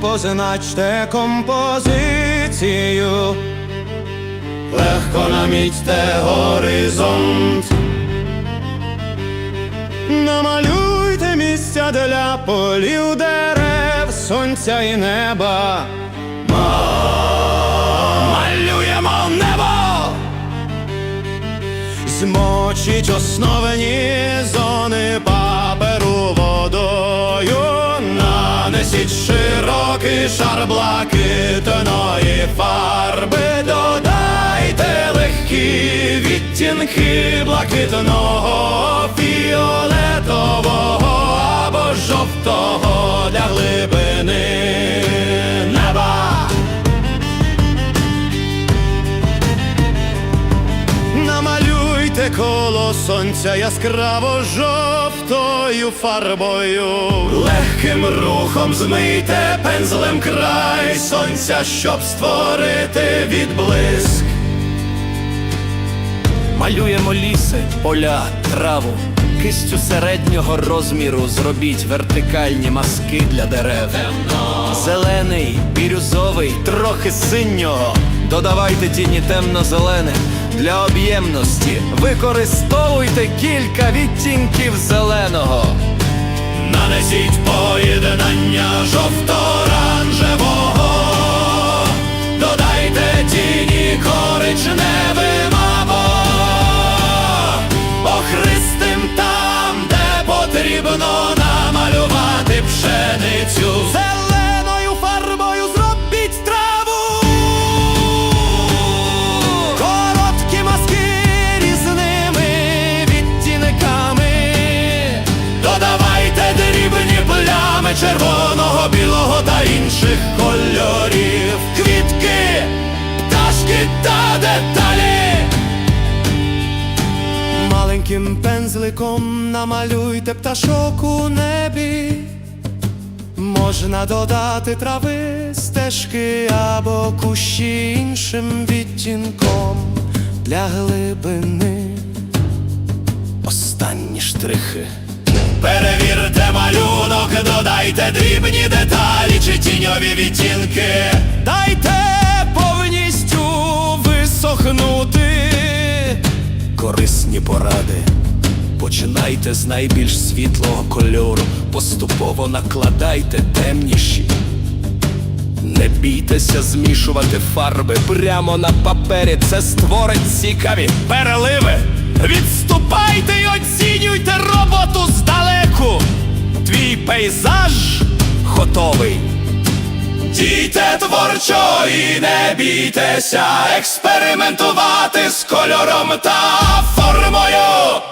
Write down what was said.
позначте композицію, легко намітьте горизонт. Намалюйте місця для полів дерев, сонця і неба. Малюємо небо. Змочіть основні зони шар блакитної фарби, додайте легкі відтінки блакитного, фіолетового або жовтого для глибини Намалюйте сонця яскраво жовтою фарбою. Легким рухом змийте пензлем край сонця, щоб створити відблиск. Малюємо ліси, поля, траву, кистю середнього розміру зробіть вертикальні маски для дерев. Зелений, бірюзовий, трохи синього. Додавайте тіні темно-зелених для об'ємності. Використовуйте кілька відтінків зеленого. Нанесіть поєднання жовто-оранжевого, червоного, білого та інших кольорів. Квітки, пташки та деталі. Маленьким пензликом намалюйте пташок у небі. Можна додати трави, стежки або кущі іншим відтінком для глибини. Останні штрихи. Перевірте малюнок, додайте дрібні деталі чи тіньові відтінки. Дайте повністю висохнути. Корисні поради. Починайте з найбільш світлого кольору, поступово накладайте темніші. Не бійтеся змішувати фарби прямо на папері. Це створить цікаві переливи. Відступайте й оцінюйте роботу здалеку. Твій пейзаж готовий. Дійте творчо і не бійтеся експериментувати з кольором та формою.